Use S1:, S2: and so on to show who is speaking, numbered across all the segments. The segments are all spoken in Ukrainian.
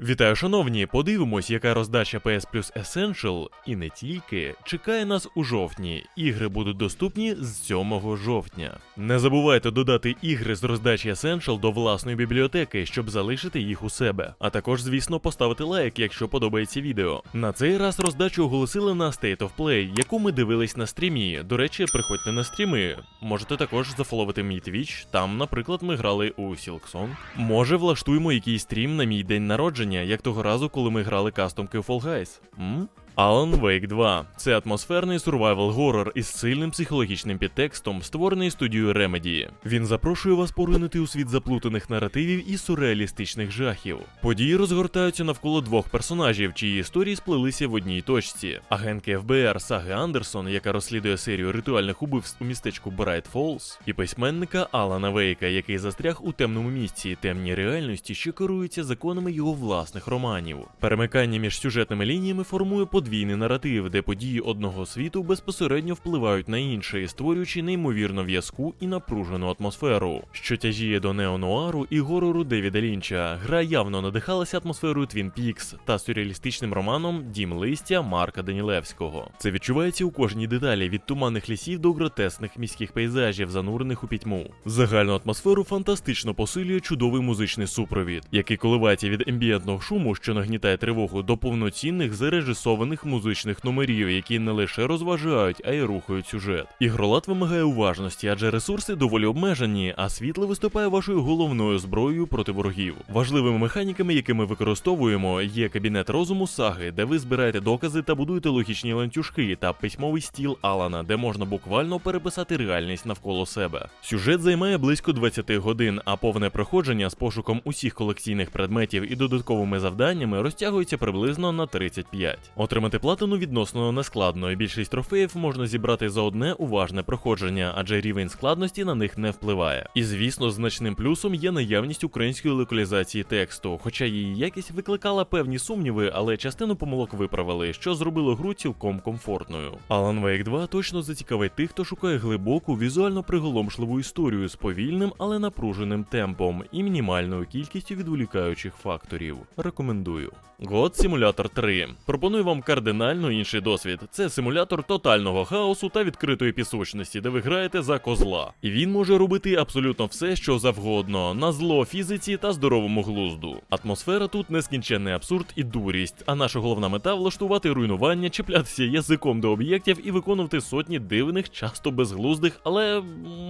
S1: Вітаю, шановні! Подивимось, яка роздача PS Plus Essential і не тільки чекає нас у жовтні. Ігри будуть доступні з 7 жовтня. Не забувайте додати ігри з роздачі Essential до власної бібліотеки, щоб залишити їх у себе. А також, звісно, поставити лайк, якщо подобається відео. На цей раз роздачу оголосили на State of Play, яку ми дивились на стрімі. До речі, приходьте на стріми. Можете також зафоловити мій Twitch. Там, наприклад, ми грали у Silksong. Може, влаштуємо якийсь стрім на мій день народження, як того разу, коли ми грали кастомки у Fall Guys. М? Alan Wake 2 це атмосферний survival горор із сильним психологічним підтекстом, створений студією Remedy. Він запрошує вас поринути у світ заплутаних наративів і сюрреалістичних жахів. Події розгортаються навколо двох персонажів, чиї історії сплелися в одній точці. Агентки ФБР Саги Андерсон, яка розслідує серію ритуальних убивств у містечку Брайт Фолз, і письменника Алана Вейка, який застряг у темному місці темній реальності, що керується законами його власних романів. Перемикання між сюжетними лініями формує подвійний наратив, де події одного світу безпосередньо впливають на інший, створюючи неймовірно в'язку і напружену атмосферу, що тяжіє до неонуару і горору Девіда Лінча. Гра явно надихалася атмосферою Twin Peaks та сюрреалістичним романом Дім листя Марка Данілевського. Це відчувається у кожній деталі від туманних лісів до гротесних міських пейзажів, занурених у пітьму. Загальну атмосферу фантастично посилює чудовий музичний супровід, який коливається від ембієнтного шуму, що нагнітає тривогу, до повноцінних зарежисованих музичних номерів, які не лише розважають, а й рухають сюжет. Ігролад вимагає уважності, адже ресурси доволі обмежені, а світло виступає вашою головною зброєю проти ворогів. Важливими механіками, які ми використовуємо, є кабінет розуму саги, де ви збираєте докази та будуєте логічні ланцюжки, та письмовий стіл Алана, де можна буквально переписати реальність навколо себе. Сюжет займає близько 20 годин, а повне проходження з пошуком усіх колекційних предметів і додатковими завданнями розтягується приблизно на 35. Отримати платину відносно нескладно, більшість трофеїв можна зібрати за одне уважне проходження, адже рівень складності на них не впливає. І звісно, значним плюсом є наявність української локалізації тексту, хоча її якість викликала певні сумніви, але частину помилок виправили, що зробило гру цілком комфортною. Alan Wake 2 точно зацікавить тих, хто шукає глибоку, візуально приголомшливу історію з повільним, але напруженим темпом і мінімальною кількістю відволікаючих факторів. Рекомендую. God Simulator 3. Пропоную вам кардинально інший досвід. Це симулятор тотального хаосу та відкритої пісочності, де ви граєте за козла. І він може робити абсолютно все, що завгодно, на зло фізиці та здоровому глузду. Атмосфера тут нескінченний абсурд і дурість, а наша головна мета влаштувати руйнування, чіплятися язиком до об'єктів і виконувати сотні дивних, часто безглуздих, але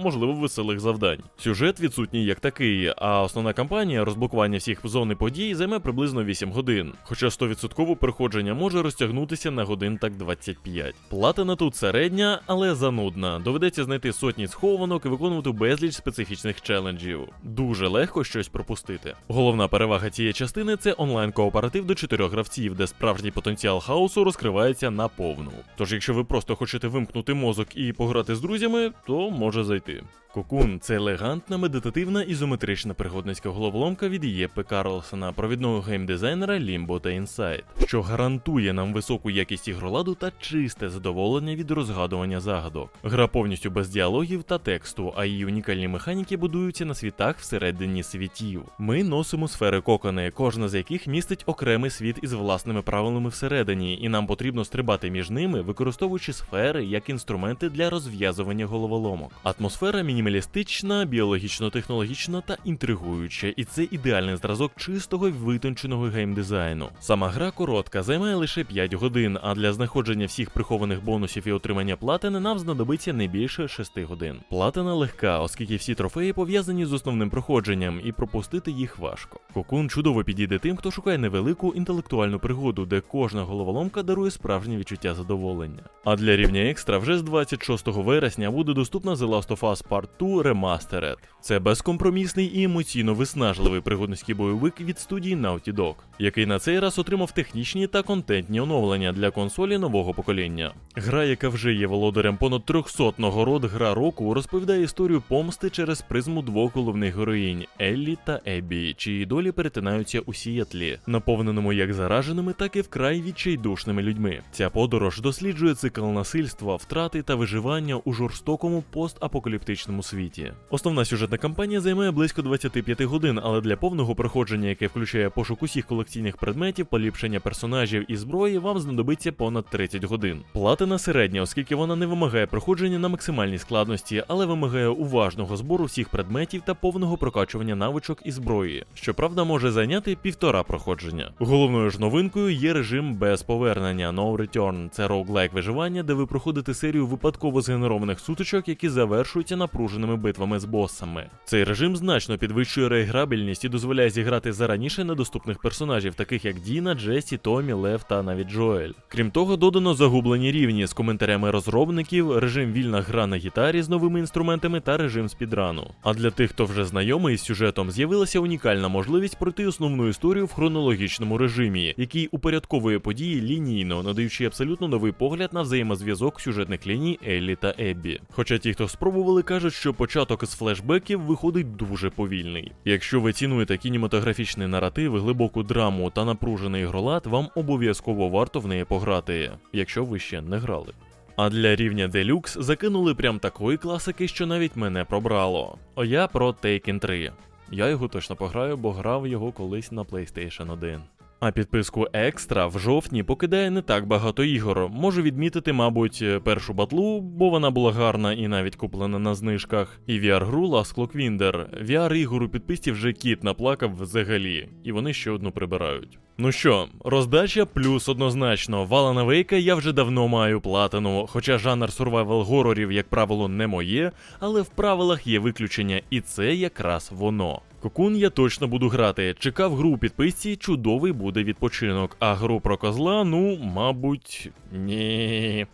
S1: можливо веселих завдань. Сюжет відсутній як такий, а основна кампанія розблокування всіх зон і подій займе приблизно 8 годин. Хоча 100% проходження може розтягнутися на годин так 25. Платина тут середня, але занудна. Доведеться знайти сотні схованок і виконувати безліч специфічних челенджів. Дуже легко щось пропустити. Головна перевага цієї частини це онлайн-кооператив до чотирьох гравців, де справжній потенціал хаосу розкривається на повну. Тож, якщо ви просто хочете вимкнути мозок і пограти з друзями, то може зайти. Кокун це елегантна медитативна ізометрична пригодницька головоломка від Єппе Карлсона, провідного геймдизайнера Limbo та Inside, що гарантує нам високу якість ігроладу та чисте задоволення від розгадування загадок. Гра повністю без діалогів та тексту, а її унікальні механіки будуються на світах всередині світів. Ми носимо сфери кокони, кожна з яких містить окремий світ із власними правилами всередині, і нам потрібно стрибати між ними, використовуючи сфери як інструменти для розв'язування головоломок. Атмосфера мінімалістична, біологічно-технологічна та інтригуюча, і це ідеальний зразок чистого витонченого геймдизайну. Сама гра коротка, займає лише 5 годин, а для знаходження всіх прихованих бонусів і отримання платини нам знадобиться не більше 6 годин. Платина легка, оскільки всі трофеї пов'язані з основним проходженням, і пропустити їх важко. Кокун чудово підійде тим, хто шукає невелику інтелектуальну пригоду, де кожна головоломка дарує справжнє відчуття задоволення. А для рівня екстра вже з 26 вересня буде доступна The Last of Us Part 2 Remastered. Це безкомпромісний і емоційно виснажливий пригодницький бойовик від студії Naughty Dog, який на цей раз отримав технічні та контентні оновлення для консолі нового покоління. Гра, яка вже є володарем понад 300 нагород гра року, розповідає історію помсти через призму двох головних героїнь Еллі та Еббі, чиї долі перетинаються у Сієтлі, наповненому як зараженими, так і вкрай відчайдушними людьми. Ця подорож досліджує цикл насильства, втрати та виживання у жорстокому постапокаліптичному світі. Основна сюжетна кампанія займає близько 25 годин, але для повного проходження, яке включає пошук усіх колекційних предметів, поліпшення персонажів і зброї, вам знадобиться понад 30 годин. Платина середня, оскільки вона не вимагає проходження на максимальній складності, але вимагає уважного збору всіх предметів та повного прокачування навичок і зброї. Щоправда, може зайняти півтора проходження. Головною ж новинкою є режим без повернення No Return. Це роуглайк виживання, де ви проходите серію випадково згенерованих сутичок, які завершуються напруженими битвами з босами. Цей режим значно підвищує реіграбельність і дозволяє зіграти за раніше недоступних персонажів, таких як Діна, Джесі, Томі, Лев та навіть Джоель. Крім того, додано загублені рівні з коментарями розробників, режим вільна гра на гітарі з новими інструментами та режим спідрану. А для тих, хто вже знайомий з сюжетом, з'явилася унікальна можливість пройти основну історію в хронологічному режимі, який упорядковує події лінійно, надаючи абсолютно новий погляд на взаємозв'язок сюжетних ліній Еллі та Еббі. Хоча ті, хто спробували, кажуть, що початок із флешбеків виходить дуже повільний. Якщо ви цінуєте кінематографічний наратив, глибоку драму та напружений ігролад, вам обов'язково варто в неї пограти, якщо ви ще не грали. А для рівня Deluxe закинули прям такої класики, що навіть мене пробрало. О я про Taken 3. Я його точно пограю, бо грав його колись на PlayStation 1. А підписку Екстра в жовтні покидає не так багато ігор. Можу відмітити, мабуть, першу батлу, бо вона була гарна і навіть куплена на знижках. І VR-гру Last Clock Winder. VR-ігор у підписці вже кіт наплакав взагалі, і вони ще одну прибирають. Ну що, роздача плюс однозначно. Валана Вейка я вже давно маю платину, хоча жанр сурвайвал горорів, як правило, не моє, але в правилах є виключення, і це якраз воно. Кокун я точно буду грати. Чекав гру у підписці, чудовий буде відпочинок. А гру про козла, ну, мабуть, ні.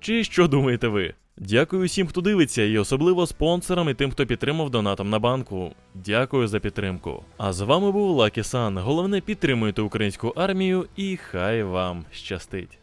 S1: Чи що думаєте ви? Дякую всім, хто дивиться, і особливо спонсорам і тим, хто підтримав донатом на банку. Дякую за підтримку. А з вами був Лакі Сан. Головне підтримуйте українську армію і хай вам щастить.